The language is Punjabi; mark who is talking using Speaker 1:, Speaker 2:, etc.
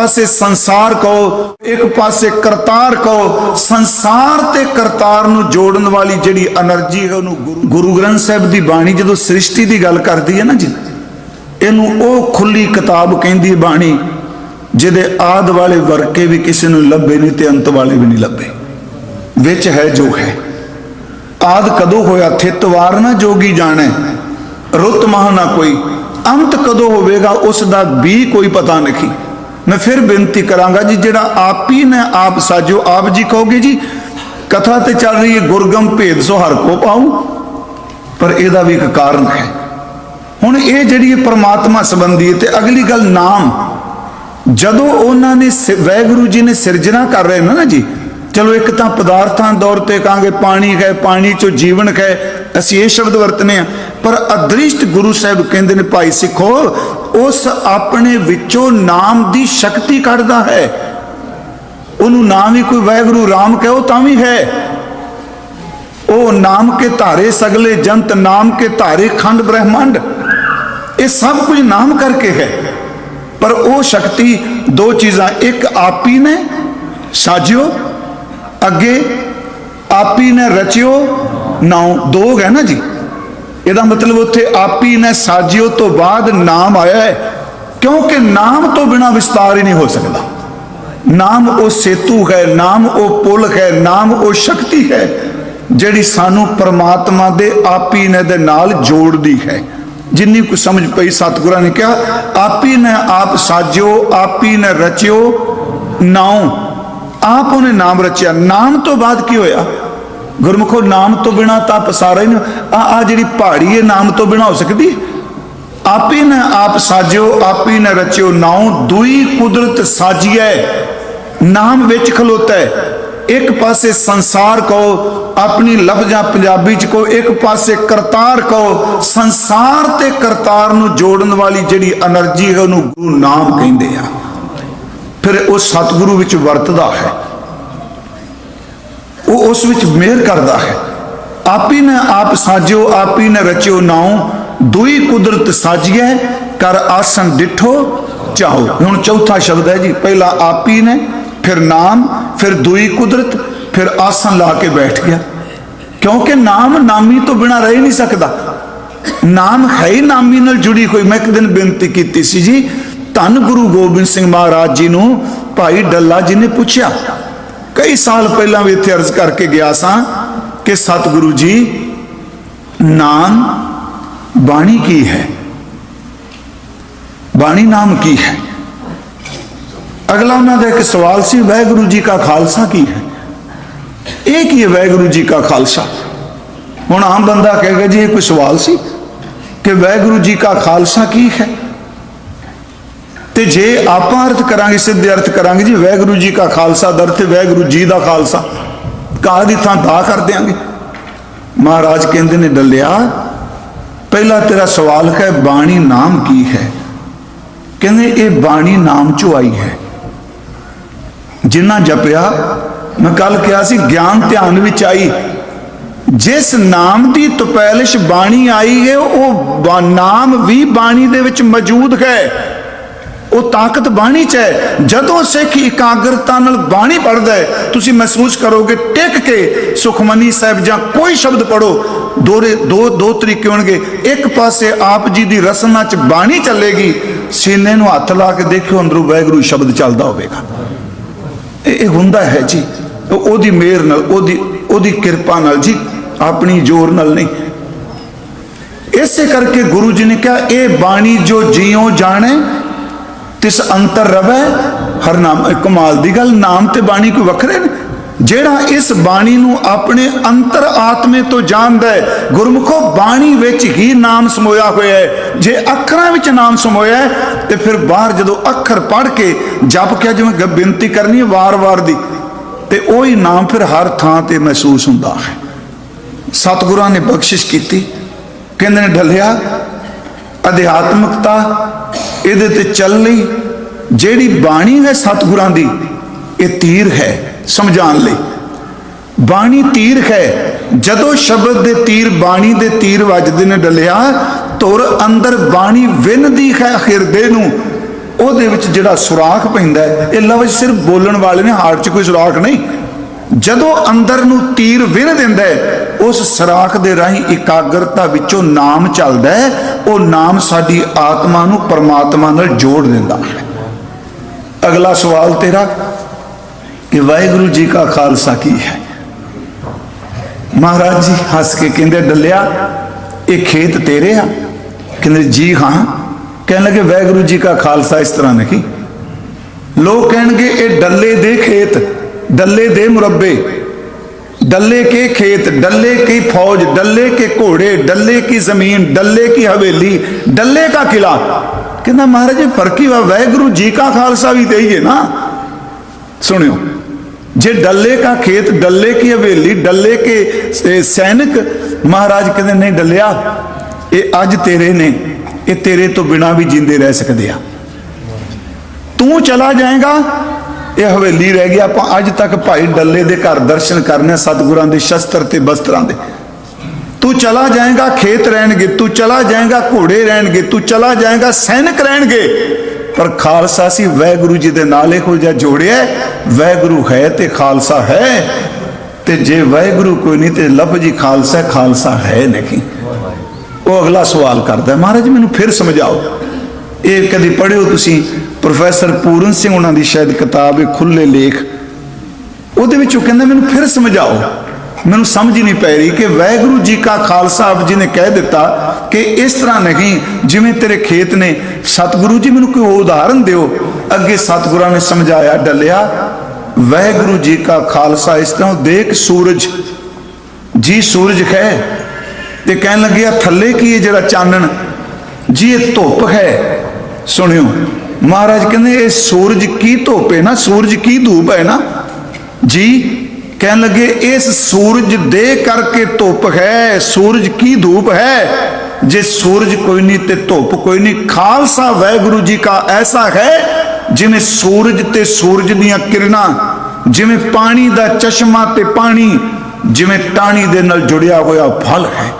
Speaker 1: ਪਾਸੇ ਸੰਸਾਰ ਕਹੋ, ਇੱਕ ਪਾਸੇ ਕਰਤਾਰ ਕਹੋ, ਸੰਸਾਰ ਤੇ ਕਰਤਾਰ ਨੂੰ ਜੋੜਨ ਵਾਲੀ ਜਿਹੜੀ એનર્ਜੀ ਹੈ ਉਹਨੂੰ ਗੁਰੂ ਗ੍ਰੰਥ ਸਾਹਿਬ ਦੀ ਬਾਣੀ ਜਦੋਂ ਸ੍ਰਿਸ਼ਟੀ ਦੀ ਗੱਲ ਕਰਦੀ ਹੈ ਨਾ ਜੀ, ਇਹਨੂੰ ਉਹ ਖੁੱਲੀ ਕਿਤਾਬ ਕਹਿੰਦੀ ਬਾਣੀ, ਜਿਹਦੇ ਆਦ ਵਾਲੇ ਵਰਕੇ ਵੀ ਕਿਸੇ ਨੂੰ ਲੱਭੇ ਨਹੀਂ ਤੇ ਅੰਤ ਵਾਲੇ ਵੀ ਨਹੀਂ ਲੱਭੇ। ਵਿੱਚ ਹੈ ਜੋ ਹੈ। ਆਦ ਕਦੋਂ ਹੋਇਆ? ਥਿਤਵਾਰ ਨਾ ਜੋਗੀ ਜਾਣੈ। ਰੁੱਤ ਮਹ ਨਾ ਕੋਈ। ਅੰਤ ਕਦੋਂ ਹੋਵੇਗਾ? ਉਸ ਦਾ ਵੀ ਕੋਈ ਪਤਾ ਨਹੀਂ। ਮੈਂ ਫਿਰ ਬੇਨਤੀ ਕਰਾਂਗਾ ਜੀ, ਜਿਹੜਾ ਆਪ ਹੀ ਨੇ ਆਪ ਸਾਜੋ, ਆਪ ਜੀ ਕਹੋਗੇ ਜੀ, ਕਥਾ ਤੇ ਚੱਲ ਰਹੀ ਹੈ, ਗੁਰਗਮ ਭੇਦ ਸੋ ਹਰ ਕੋ ਪਾਉ। ਪਰ ਇਹਦਾ ਵੀ ਇੱਕ ਕਾਰਨ ਹੈ। ਹੁਣ ਇਹ ਜਿਹੜੀ ਇਹ ਪ੍ਰਮਾਤਮਾ ਸੰਬੰਧੀ ਹੈ ਤੇ ਅਗਲੀ ਗੱਲ ਨਾਮ। ਜਦੋਂ ਉਹਨਾਂ ਨੇ ਸਿ- ਜੀ ਨੇ ਸਿਰਜਣਾ ਕਰ ਰਹੇ ਨਾ ਜੀ, ਚਲੋ ਇੱਕ ਤਾਂ ਪਦਾਰਥਾਂ ਦੌਰ ਤੇ ਕਹਾਂਗੇ, ਪਾਣੀ ਹੈ, ਪਾਣੀ ਚੋਂ ਜੀਵਨ ਹੈ, ਅਸੀਂ ਇਹ ਸ਼ਬਦ ਵਰਤਨੇ ਆ। ਪਰ ਅਦ੍ਰਿਸ਼ਟ ਗੁਰੂ ਸਾਹਿਬ ਕਹਿੰਦੇ ਨੇ, ਭਾਈ ਸਿੱਖੋ, ਉਸ ਆਪਣੇ ਵਿੱਚੋਂ ਨਾਮ ਦੀ ਸ਼ਕਤੀ ਕੱਢਦਾ ਹੈ। ਉਹਨੂੰ ਨਾਮ ਹੀ ਕੋਈ ਵਾਹਿਗੁਰੂ ਰਾਮ ਕਹੋ ਤਾਂ ਵੀ ਹੈ। ਉਹ ਨਾਮ ਕੇ ਧਾਰੇ ਸਗਲੇ ਜੰਤ, ਨਾਮ ਕੇ ਧਾਰੇ ਖੰਡ ਬ੍ਰਹਮੰਡ, ਇਹ ਸਭ ਕੁਝ ਨਾਮ ਕਰਕੇ ਹੈ। ਪਰ ਉਹ ਸ਼ਕਤੀ ਦੋ ਚੀਜ਼ਾਂ, ਇੱਕ ਆਪੀ ਨੇ ਸਾਜਿਓ, ਅੱਗੇ ਆਪੀ ਨੇ ਰਚਿਓ। ਨਾਉ, ਦੋ ਹੈ ਨਾ ਜੀ? ਇਹਦਾ ਮਤਲਬ ਉੱਥੇ ਆਪੀ ਨੇ ਸਾਜਿਓ ਤੋਂ ਬਾਅਦ ਨਾਮ ਆਇਆ ਹੈ, ਕਿਉਂਕਿ ਨਾਮ ਤੋਂ ਬਿਨਾ ਵਿਸਤਾਰ ਹੀ ਨਹੀਂ ਹੋ ਸਕਦਾ। ਨਾਮ ਉਹ ਸੇਤੂ ਹੈ, ਨਾਮ ਉਹ ਪੁਲ ਹੈ, ਨਾਮ ਉਹ ਸ਼ਕਤੀ ਹੈ, ਜਿਹੜੀ ਸਾਨੂੰ ਪਰਮਾਤਮਾ ਦੇ ਆਪੀ ਨੇ ਦੇ ਨਾਲ ਜੋੜਦੀ ਹੈ। ਜਿੰਨੀ ਕੁ ਸਮਝ ਪਈ ਸਤਿਗੁਰਾਂ ਨੇ ਕਿਹਾ, ਆਪੀ ਨੇ ਆਪ ਸਾਜਿਓ, ਆਪੀ ਨੇ ਰਚਿਓ, ਨਾਉ। ਆਪ ਉਹਨੇ ਨਾਮ ਰਚਿਆ। ਨਾਮ ਤੋਂ ਬਾਅਦ ਕੀ ਹੋਇਆ? ਗੁਰਮਖੋ, ਨਾਮ ਤੋਂ ਬਿਨਾ ਤਾਂ ਪਸਾਰਾ ਹੀ ਨਾ ਆ ਆ ਜਿਹੜੀ ਪਹਾੜੀ ਹੈ, ਨਾਮ ਤੋਂ ਬਿਨਾ ਹੋ ਸਕਦੀ? ਆਪੇ ਨਾ ਆਪ ਸਾਜਿਓ, ਆਪੇ ਨਾ ਰਚਿਓ, ਨਾਉ ਦੁਈ ਕੁਦਰਤ ਸਾਜੀਐ। ਨਾਮ ਵਿੱਚ ਖਲੋਤਾ। ਹੈ ਇੱਕ ਪਾਸੇ ਸੰਸਾਰ ਕੋ ਆਪਣੀ ਲਫ਼ਜ਼ਾਂ ਪੰਜਾਬੀ ਚ ਕੋ ਇੱਕ ਪਾਸੇ ਕਰਤਾਰ ਕੋ ਸੰਸਾਰ ਤੇ ਕਰਤਾਰ ਨੂੰ ਜੋੜਨ ਵਾਲੀ ਜਿਹੜੀ એનર્ਜੀ ਹੈ, ਉਹਨੂੰ ਗੁਰੂ ਨਾਮ ਕਹਿੰਦੇ ਆ। ਫਿਰ ਉਹ ਸਤਿਗੁਰੂ ਵਿੱਚ ਵਰਤਦਾ ਹੈ। ਉਹ ਉਸ ਵਿੱਚ ਮਿਹਰ ਕਰਦਾ ਹੈ। ਆਪੀ ਨੇ ਆਪ ਸਾਜਿਓ, ਆਪੀ ਨੇ ਰਚਿਓ ਨਾਉ, ਦੁਈ ਕੁਦਰਤ ਸਾਜੀਐ, ਕਰ ਆਸਨ ਡਿਠੋ ਚਾਹੋ। ਹੁਣ ਚੌਥਾ ਸ਼ਬਦ ਹੈ ਜੀ, ਪਹਿਲਾ ਆਪੀ ਨੇ, ਫਿਰ ਨਾਮ, ਫਿਰ ਦੁਈ ਕੁਦਰਤ, ਫਿਰ ਆਸਨ ਲਾ ਕੇ ਬੈਠ ਗਿਆ। ਕਿਉਂਕਿ ਨਾਮ ਨਾਮੀ ਤੋਂ ਬਿਨਾ ਰਹਿ ਨਹੀਂ ਸਕਦਾ। ਨਾਮ ਹੈ ਹੀ ਨਾਮੀ ਨਾਲ ਜੁੜੀ ਹੋਈ। ਮੈਂ ਇੱਕ ਦਿਨ ਬੇਨਤੀ ਕੀਤੀ ਸੀ ਜੀ, ਧੰਨ ਗੁਰੂ ਗੋਬਿੰਦ ਸਿੰਘ ਮਹਾਰਾਜ ਜੀ ਨੂੰ, ਭਾਈ ਡੱਲਾ ਜੀ ਨੇ ਪੁੱਛਿਆ ਕਈ ਸਾਲ ਪਹਿਲਾਂ ਵੀ ਇੱਥੇ ਅਰਜ਼ ਕਰਕੇ ਗਿਆ ਸਾਂ ਕਿ ਸਤਿਗੁਰੂ ਜੀ, ਨਾਮ ਬਾਣੀ ਕੀ ਹੈ? ਬਾਣੀ ਨਾਮ ਕੀ ਹੈ? ਅਗਲਾ ਉਹਨਾਂ ਦਾ ਇੱਕ ਸਵਾਲ ਸੀ, ਵਾਹਿਗੁਰੂ ਜੀ ਕਾ ਖਾਲਸਾ ਕੀ ਹੈ? ਇਹ ਕੀ ਹੈ ਵਾਹਿਗੁਰੂ ਜੀ ਕਾ ਖਾਲਸਾ? ਹੁਣ ਆਮ ਬੰਦਾ ਕਹੇਗਾ ਜੀ, ਇਹ ਕੋਈ ਸਵਾਲ ਸੀ ਕਿ ਵਾਹਿਗੁਰੂ ਜੀ ਕਾ ਖਾਲਸਾ ਕੀ ਹੈ? ਤੇ ਜੇ ਆਪਾਂ ਅਰਥ ਕਰਾਂਗੇ, ਸਿੱਧੇ ਅਰਥ ਕਰਾਂਗੇ ਜੀ, ਵਾਹਿਗੁਰੂ ਜੀ ਕਾ ਖਾਲਸਾ ਦਾ ਅਰਥ ਜੀ ਦਾ ਖਾਲਸਾ। ਕਾ ਦੀ ਥਾਂ ਦਾ ਕਰ ਦਿਆਂਗੇ। ਮਹਾਰਾਜ ਕਹਿੰਦੇ ਨੇ, ਡੱਲਿਆ, ਪਹਿਲਾ ਤੇਰਾ ਸਵਾਲ ਹੈ, ਬਾਣੀ ਨਾਮ ਕੀ ਹੈ? ਕਹਿੰਦੇ, ਇਹ ਬਾਣੀ ਨਾਮ ਚੋਂ ਆਈ ਹੈ। ਜਿੰਨਾ ਜਪਿਆ, ਮੈਂ ਕੱਲ ਕਿਹਾ ਸੀ, ਗਿਆਨ ਧਿਆਨ ਵਿੱਚ ਆਈ। ਜਿਸ ਨਾਮ ਦੀ ਤਪੈਲਿਸ਼ ਬਾਣੀ ਆਈ ਹੈ, ਉਹ ਨਾਮ ਵੀ ਬਾਣੀ ਦੇ ਵਿੱਚ ਮੌਜੂਦ ਹੈ। ਉਹ ਤਾਕਤ ਬਾਣੀ 'ਚ ਹੈ। ਜਦੋਂ ਸਿੱਖ ਇਕਾਗਰਤਾ ਨਾਲ ਬਾਣੀ ਪੜ੍ਹਦਾ ਹੈ, ਤੁਸੀਂ ਮਹਿਸੂਸ ਕਰੋਗੇ ਟਿਕ ਕੇ ਸੁਖਮਨੀ ਸਾਹਿਬ ਜਾਂ ਕੋਈ ਸ਼ਬਦ ਪੜੋ ਦੋਰੇ ਦੋ ਦੋ ਤਰੀਕੇ ਹੋਣਗੇ। ਇੱਕ ਪਾਸੇ ਆਪ ਜੀ ਦੀ ਰਸਨਾ 'ਚ ਬਾਣੀ ਚੱਲੇਗੀ, ਸੀਨੇ ਨੂੰ ਹੱਥ ਲਾ ਕੇ ਦੇਖਿਓ, ਅੰਦਰੋਂ ਵਾਹਿਗੁਰੂ ਸ਼ਬਦ ਚੱਲਦਾ ਹੋਵੇਗਾ। ਇਹ ਹੁੰਦਾ ਹੈ ਜੀ। ਉਹਦੀ ਮਿਹਰ ਨਾਲ, ਉਹਦੀ ਉਹਦੀ ਕਿਰਪਾ ਨਾਲ ਜੀ, ਆਪਣੀ ਜ਼ੋਰ ਨਾਲ ਨਹੀਂ। ਇਸੇ ਕਰਕੇ ਗੁਰੂ ਜੀ ਨੇ ਕਿਹਾ, ਇਹ ਬਾਣੀ ਜੋ ਜਿਉ ਜਾਣੇ ਤਿਸ ਅੰਤਰ ਰਵੈ, ਹਰ ਨਾਮ ਕਮਾਲ ਦੀ ਗੱਲ, ਨਾਮ ਤੇ ਬਾਣੀ ਕੋਈ ਵੱਖਰੇ ਨੇ? ਜਿਹੜਾ ਇਸ ਬਾਣੀ ਨੂੰ ਆਪਣੇ ਅੰਤਰ ਆਤਮੇ ਤੋਂ ਜਾਣਦਾ ਹੈ, ਗੁਰਮੁਖੋ, ਬਾਣੀ ਵਿੱਚ ਹੀ ਨਾਮ ਸਮੋਇਆ ਹੋਇਆ ਹੈ। ਜੇ ਅੱਖਰਾਂ ਵਿੱਚ ਨਾਮ ਸਮੋਇਆ ਹੈ, ਤੇ ਫਿਰ ਬਾਹਰ ਜਦੋਂ ਅੱਖਰ ਪੜ੍ਹ ਕੇ ਜਪ ਕੇ ਜਿਵੇਂ ਬੇਨਤੀ ਕਰਨੀ ਹੈ ਵਾਰ-ਵਾਰ ਦੀ, ਤੇ ਉਹੀ ਨਾਮ ਫਿਰ ਹਰ ਥਾਂ ਤੇ ਮਹਿਸੂਸ ਹੁੰਦਾ ਹੈ। ਸਤਿਗੁਰਾਂ ਨੇ ਬਖਸ਼ਿਸ਼ ਕੀਤੀ, ਕਹਿੰਦੇ ਨੇ, ਢੱਲਿਆ, ਅਧਿਆਤਮਕਤਾ ਇਹਦੇ ਤੇ ਚੱਲ ਲਈ। ਜਿਹੜੀ ਬਾਣੀ ਹੈ ਸਤਿਗੁਰਾਂ ਦੀ, ਇਹ ਤੀਰ ਹੈ, ਸਮਝਾਉਣ ਲਈ। ਬਾਣੀ ਤੀਰ ਹੈ। ਜਦੋਂ ਸ਼ਬਦ ਦੇ ਤੀਰ ਬਾਣੀ ਦੇ ਤੀਰ ਵੱਜਦੇ ਨੇ ਡਲਿਆ, ਤੁਰ ਅੰਦਰ ਬਾਣੀ ਵਿੰਨਦੀ ਹੈ ਹਿਰਦੇ ਨੂੰ। ਉਹਦੇ ਵਿੱਚ ਜਿਹੜਾ ਸੁਰਾਖ ਪੈਂਦਾ ਇਹ ਲਫ਼ਜ਼ ਸਿਰਫ ਬੋਲਣ ਵਾਲੇ ਨੇ, ਹਾਰਟ 'ਚ ਕੋਈ ਸੁਰਾਖ ਨਹੀਂ। ਜਦੋਂ ਅੰਦਰ ਨੂੰ ਤੀਰ ਵਿੰਨ ਦਿੰਦਾ ਹੈ, ਉਸ ਸਰਾਖ ਦੇ ਰਾਹੀਂ ਇਕਾਗਰਤਾ ਵਿੱਚੋਂ ਨਾਮ ਚੱਲਦਾ ਹੈ, ਉਹ ਨਾਮ ਸਾਡੀ ਆਤਮਾ ਨੂੰ ਪਰਮਾਤਮਾ ਨਾਲ ਜੋੜ ਦਿੰਦਾ ਹੈ। ਅਗਲਾ ਸਵਾਲ ਤੇਰਾ, ਕਿ ਵਾਹਿਗੁਰੂ ਜੀ ਕਾ ਖਾਲਸਾ ਕੀ ਹੈ? ਮਹਾਰਾਜ ਜੀ ਹੱਸ ਕੇ ਕਹਿੰਦੇ, ਡੱਲਿਆ, ਇਹ ਖੇਤ ਤੇਰੇ ਆ। ਕਹਿੰਦੇ, ਜੀ ਹਾਂ। ਕਹਿਣ ਲੱਗੇ, ਵਾਹਿਗੁਰੂ ਜੀ ਕਾ ਖਾਲਸਾ ਇਸ ਤਰ੍ਹਾਂ ਨਹੀਂ। ਲੋਕ ਕਹਿਣਗੇ, ਇਹ ਡੱਲੇ ਦੇ ਖੇਤ। ਡੱਲੇ ਦੇ ਮੁਰੱਬੇ डल्ले के खेत डल्ले की फौज डल्ले के घोड़े डल्ले की जमीन डल्ले की हवेली डल्ले का किला कहना महाराज ये फर्क ही हुआ वाहगुरु जी का खालसा भी ते ही है ना सुनियो जे डल्ले का खेत डल्ले की हवेली डल्ले के ए, सैनिक महाराज कहते नहीं डलिया ये अज तेरे ने ये तेरे तो बिना भी जिंदे रह सकते आ ਤੂੰ ਚਲਾ ਜਾਏਗਾ ਇਹ ਹਵੇਲੀ ਰਹਿ ਗਈ, ਆਪਾਂ ਅੱਜ ਤੱਕ ਭਾਈ ਡੱਲੇ ਦੇ ਘਰ ਦਰਸ਼ਨ ਕਰਨੇ ਸਤਿਗੁਰਾਂ ਦੇ ਸ਼ਸਤਰ ਤੇ ਬਸਤਰਾਂ ਦੇ। ਤੂੰ ਚਲਾ ਜਾਏਗਾ, ਖੇਤ ਰਹਿਣਗੇ, ਤੂੰ ਚਲਾ ਜਾਏਗਾ, ਘੋੜੇ ਰਹਿਣਗੇ, ਤੂੰ ਚਲਾ ਜਾਏਗਾ, ਸੈਨਿਕ ਰਹਿਣਗੇ। ਪਰ ਖਾਲਸਾ ਸੀ ਵੈਗੁਰੂ ਜੀ ਦੇ ਨਾਲ, ਇਹੋ ਜਿਹਾ ਜੋੜਿਆ ਵੈਗੁਰੂ ਹੈ ਤੇ ਖਾਲਸਾ ਹੈ। ਤੇ ਜੇ ਵੈਗੁਰੂ ਕੋਈ ਨਹੀਂ ਤੇ ਲੱਭ ਜੀ ਖਾਲਸਾ ਖਾਲਸਾ ਹੈ ਨਹੀਂ। ਉਹ ਅਗਲਾ ਸਵਾਲ ਕਰਦਾ ਮਹਾਰਾਜ ਮੈਨੂੰ ਫਿਰ ਸਮਝਾਓ। ਇਹ ਕਦੀ ਪੜ੍ਹਿਓ ਤੁਸੀਂ, ਪ੍ਰੋਫੈਸਰ ਪੂਰਨ ਸਿੰਘ ਉਹਨਾਂ ਦੀ ਸ਼ਾਇਦ ਕਿਤਾਬ ਹੈ ਖੁੱਲੇ ਲੇਖ। ਉਹਦੇ ਵਿੱਚ ਉਹ ਕਹਿੰਦਾ, ਮੈਨੂੰ ਫਿਰ ਸਮਝਾਓ। ਮੈਨੂੰ ਸਮਝ ਨਹੀਂ ਪੈ ਰਹੀ ਕਿ ਵਾਹਿਗੁਰੂ ਜੀ ਕਾ ਖਾਲਸਾ ਆਪ ਜੀ ਨੇ ਕਹਿ ਦਿੱਤਾ ਕਿ ਇਸ ਤਰ੍ਹਾਂ ਨਹੀਂ, ਜਿਵੇਂ ਤੇਰੇ ਖੇਤ ਨੇ, ਸਤਿਗੁਰੂ ਜੀ ਮੈਨੂੰ ਕੋਈ ਉਦਾਹਰਨ ਦਿਓ। ਅੱਗੇ ਸਤਿਗੁਰਾਂ ਨੇ ਸਮਝਾਇਆ, ਡੱਲਿਆ, ਵਾਹਿਗੁਰੂ ਜੀ ਕਾ ਖਾਲਸਾ, ਇਸ ਤਰ੍ਹਾਂ ਦੇਖ ਸੂਰਜ। ਜੀ, ਸੂਰਜ ਹੈ? ਤੇ ਕਹਿਣ ਲੱਗਿਆ, ਥੱਲੇ ਕੀ ਹੈ ਜਿਹੜਾ ਚਾਨਣ? ਜੀ, ਇਹ ਧੁੱਪ ਹੈ। ਸੁਣਿਓ, ਮਹਾਰਾਜ ਕਹਿੰਦੇ, ਇਹ ਸੂਰਜ ਕੀ ਧੁੱਪ ਹੈ ਨਾ, ਸੂਰਜ ਕੀ ਧੂਪ ਹੈ ਨਾ? ਜੀ, ਕਹਿਣ ਲੱਗੇ, ਇਸ ਸੂਰਜ ਦੇ ਕਰਕੇ ਧੁੱਪ ਹੈ, ਸੂਰਜ ਕੀ ਧੂਪ ਹੈ? ਜੇ ਸੂਰਜ ਕੋਈ ਨਹੀਂ ਤੇ ਧੁੱਪ ਕੋਈ ਨਹੀਂ। ਖਾਲਸਾ ਵਾਹਿਗੁਰੂ ਜੀ ਕਾ ਐਸਾ ਹੈ, ਜਿਵੇਂ ਸੂਰਜ ਤੇ ਸੂਰਜ ਦੀਆਂ ਕਿਰਨਾਂ, ਜਿਵੇਂ ਪਾਣੀ ਦਾ ਚਸ਼ਮਾ ਤੇ ਪਾਣੀ, ਜਿਵੇਂ ਟਾਣੀ ਦੇ ਨਾਲ ਜੁੜਿਆ ਹੋਇਆ ਫਲ ਹੈ।